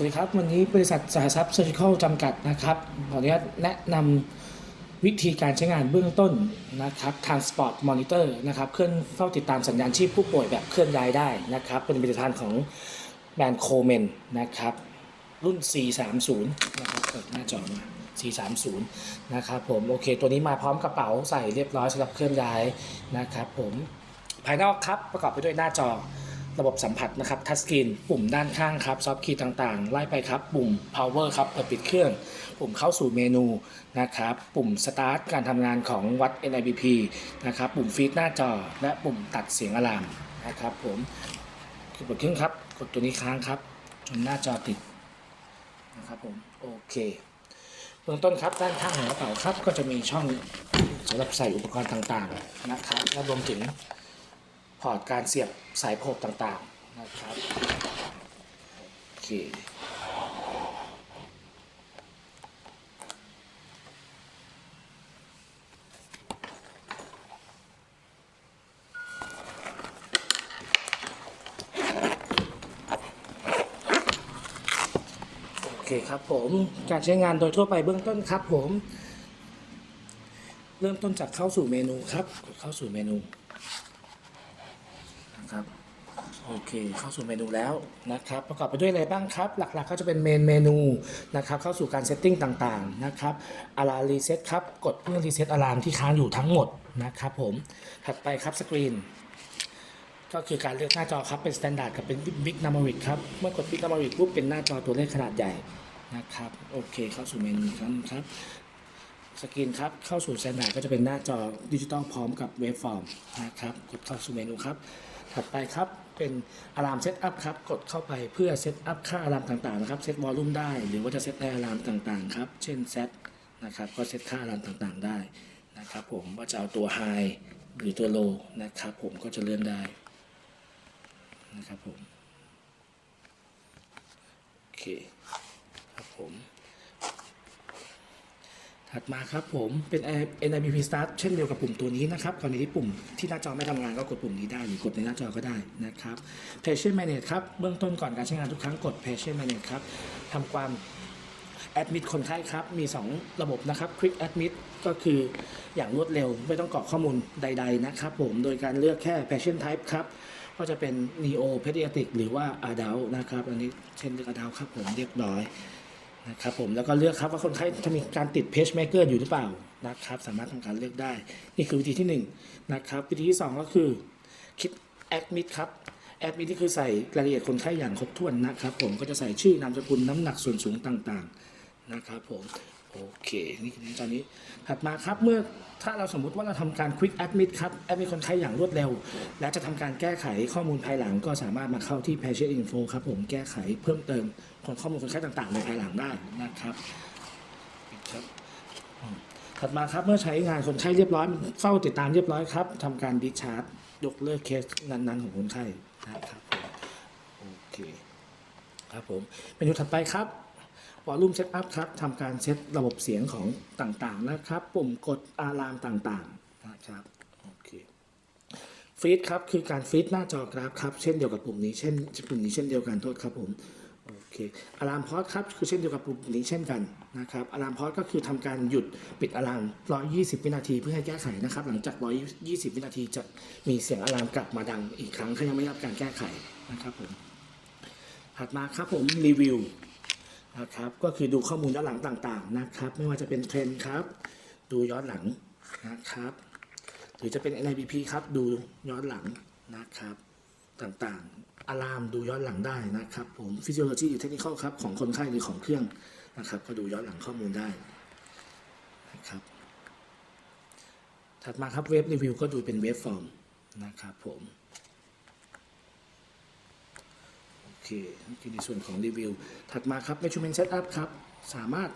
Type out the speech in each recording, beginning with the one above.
สวัสดีครับ วันนี้บริษัทสหทรัพย์เซอร์จิคอลจำกัดนะครับขออนุญาตแนะนำวิธีการใช้งานเบื้องต้นนะครับ Transport Monitor นะครับเคลื่อนเฝ้าติดตามสัญญาณชีพผู้ป่วยแบบเคลื่อนย้ายได้นะครับ เป็นผลิตภัณฑ์ของแบรนด์โคเมนนะครับ รุ่น C30 นะครับเปิดหน้าจอมา C30 นะครับผมโอเค ตัวนี้มาพร้อมกระเป๋าใส่เรียบร้อยสำหรับเคลื่อนย้ายนะครับผมภายนอกครับประกอบไปด้วยหน้าจอ ระบบสัมผัสนะครับทัชสกรีนปุ่มด้านข้างครับซอฟต์คีย์ต่างๆ ไล่ไปครับ ปุ่ม power ครับเปิดปิดเครื่อง ปุ่มเข้าสู่เมนูนะครับ ปุ่ม start การทำงานของวัด NIBP นะครับ ปุ่มฟีดหน้าจอ และปุ่มตัดเสียงอะลามนะครับผมคือเปิดเครื่องครับ กดตัวนี้ค้างครับ จนหน้าจอติดนะครับผมโอเคเบื้องต้นครับด้านข้างของกระเป๋าครับก็จะมีช่องสำหรับใส่อุปกรณ์ต่างๆนะครับและรวมถึง พอร์ตการเสียบสายโพกต่างๆนะครับโอเคโอเคครับผมการใช้งานโดยทั่วไปเบื้องต้นครับผม เริ่มต้นจากเข้าสู่เมนูครับกดเข้าสู่เมนู นะครับโอเค เข้าสู่เมนูแล้วนะครับ ประกอบไปด้วยอะไรบ้างครับ หลักๆ ก็จะเป็นเมนเมนูนะครับ เข้าสู่การเซตติ้งต่างๆนะครับอะลารีเซ็ตครับ กดเพื่อรีเซ็ตอะลามที่ค้างอยู่ทั้งหมดนะครับผม ถัดไปครับสกรีน ก็คือการเลือกหน้าจอครับ เป็น Standard กับเป็น Big Numeric ครับ เมื่อกด Big Numeric ปุ๊บเป็นหน้าจอตัวเลขขนาดใหญ่นะครับ โอเค เข้าสู่เมนูครับ สกรีนครับ เข้าสู่ Standard ก็จะเป็นหน้าจอดิจิตอลพร้อมกับเวฟฟอร์มนะครับ กดเข้าสู่เมนูครับ ถัดไปครับเป็นอะลามเซตอัพครับ กดเข้าไปเพื่อเซตอัพค่าอะลามต่างๆนะครับ เซตวอลลุ่มได้ หรือว่าจะเซตในอะลามต่างๆครับ เช่นเซตนะครับ ก็เซตค่าอะลามต่างๆได้นะครับผม ว่าจะเอาตัวไฮหรือตัวโลนะครับผม ก็จะเลื่อนได้นะครับผม โอเค ครับผม ถัดมาครับผมเป็น NIBP Start เช่นเดียวกับปุ่มตัวนี้นะครับกรณีที่ปุ่มที่หน้าจอไม่ทำงานก็กดปุ่มนี้ได้หรือกดในหน้าจอก็ได้นะครับ Patient Manage ครับเบื้องต้นก่อนการใช้งานทุกครั้งกด Patient Manage ครับทำความ Admit คนไข้ครับ มี 2 ระบบนะครับ Quick Admit ก็คืออย่างรวดเร็วไม่ต้องกรอกข้อมูลใด ๆ นะครับผมโดยการเลือกแค่ Patient Type ครับ ก็จะเป็น Neo Pediatric หรือว่า Adult นะครับ อันนี้เช่นเลือก Adult ครับผมเรียบร้อย นะครับผมแล้วก็เลือกครับว่าคนไข้จะมีการติดเพจเมกเกอร์อยู่หรือเปล่านะครับสามารถทำการเลือกได้ นี่คือวิธีที่1นงนะครับวิธีที่ 2 ก็คือคิดแอดมิดครับแอดมิดที่คือใส่รายละเอียดคนไข้อย่างครบถ้วนนะครับผมก็จะใส่ชื่อนามสกุลน้ำหนักส่วนสูงต่างๆนะครับผม เคนี่คือตอนนี้ถัดมาครับเมื่อถ้าเราสมมุติว่าเราทำการ Quick Admit ครับ Admit คนไข้อย่างรวดเร็ว และจะทำการแก้ไขข้อมูลภายหลัง ก็สามารถมาเข้าที่ Patient Info ครับผมแก้ไขเพิ่มเติมของข้อมูลคนไข้ต่างๆ ในภายหลังได้นะครับครับถัดมาครับเมื่อใช้งานคนไข้เรียบร้อยเฝ้าติดตามเรียบร้อยครับทำการดิชาร์จยกเลิกเคสนั้นๆของคนไข้นะครับโอเคครับผมเมนูถัดไปครับ วอลลุ่มเซตอัพครับทำการเซตระบบเสียงของต่างๆนะครับ ปุ่มกดอะลามต่างๆนะครับโอเคฟีดครับคือการฟีดหน้าจอกราฟครับเช่นเดียวกับปุ่มนี้เช่นปุ่มนี้เช่นเดียวกันโทษครับผมโอเคอะลามพอสครับคือเช่นเดียวกับปุ่มนี้เช่นกันนะครับอะลามพอสก็คือทำการหยุดปิดอะลาม 120 วินาทีเพื่อให้แก้ไขนะครับ หลังจาก 120 วินาทีจะมีเสียงอะลามกลับมาดังอีกครั้งถ้ายังไม่รับการแก้ไขนะครับผมถัดมาครับผมรีวิว นะครับก็คือดูข้อมูลย้อนหลังต่างๆนะครับ ไม่ว่าจะเป็นเทรนครับ ดูย้อนหลังนะครับ หรือจะเป็น NIBP ครับ ดูย้อนหลังนะครับ ต่างๆอะลามดูย้อนหลังได้นะครับ ผมฟิสิโอโลจีหรือเทคนิคครับของคนไข้หรือของเครื่องนะครับ ก็ดูย้อนหลังข้อมูลได้นะครับ ถัดมาครับเว็บรีวิวก็ดูเป็นเว็บฟอร์มนะครับผม โอ เคนี่คือในส่วนของรีวิว ถัดมาครับ measurement setup ครับ สามารถ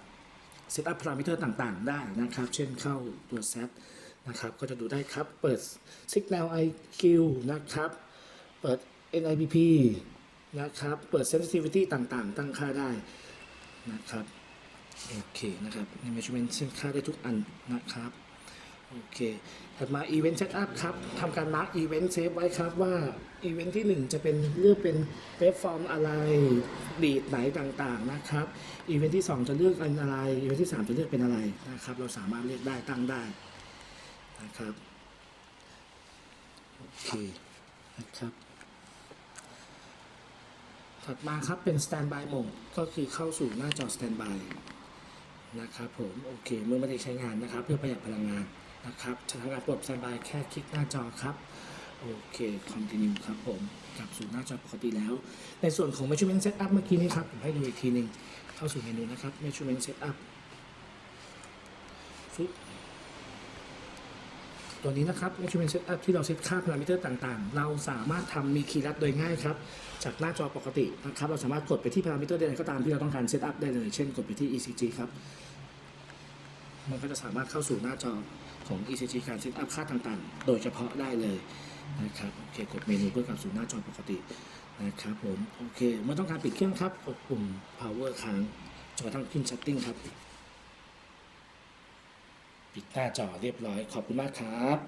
set up parameter ต่างๆ ได้นะครับ เช่นเข้าตัว set นะครับ ก็จะดูได้ครับ เปิด signal IQ นะครับ เปิด NIBP นะครับ เปิด sensitivity ต่างๆ ตั้งค่าได้นะครับ โอเคนะครับใน measurement เส้นค่าได้ทุกอันนะครับ โอเค ถัดมา Event Setup ครับทำการ Mark Event Save ไว้ครับว่า Event ที่ 1 จะเป็นเลือกเป็นเว็บฟอร์มอะไรดีดไหนต่างๆนะครับ Event ที่ 2 จะเลือกเป็นอะไร Event ที่ 3 จะเลือกเป็นอะไรนะครับ เราสามารถเลือกได้ตั้งได้นะครับโอเคนะครับถัดมาครับเป็น Standby Mode ก็คือเข้าสู่หน้าจอ Standby นะครับผม โอเค เมื่อไม่ได้ใช้งานนะครับ เพื่อประหยัดพลังงาน นะครับทางการปลด Standby แค่คลิกหน้าจอครับ โอเค Continue ครับผมกลับสู่หน้าจอปกติแล้ว ในส่วนของ Measurement Setup เมื่อกี้นี้ครับ ผมให้ดูอีกทีหนึ่งเข้าสู่เมนูนะครับ Measurement Setup ฟึบตัวนี้นะครับ Measurement Setup ที่เราเซตค่าพารามิเตอร์ต่างๆ เราสามารถทำมีคีย์ลัดโดยง่ายครับ จากหน้าจอปกตินะครับ เราสามารถกดไปที่พารามิเตอร์ใดๆก็ตามที่เราต้องการเซตอัพได้เลย เช่นกดไปที่ ECG ครับ มันก็จะสามารถเข้าสู่หน้าจอของ ECG การเซตอัพค่าต่างๆ โดยเฉพาะได้เลยนะครับ โอเค กดเมนูเพื่อกลับสู่หน้าจอปกตินะครับผม โอเคเมื่อต้องการปิดเครื่องครับ กดปุ่ม power ค้างจนกระทั่งขึ้น setting ครับ ปิดหน้าจอเรียบร้อย ขอบคุณมากครับ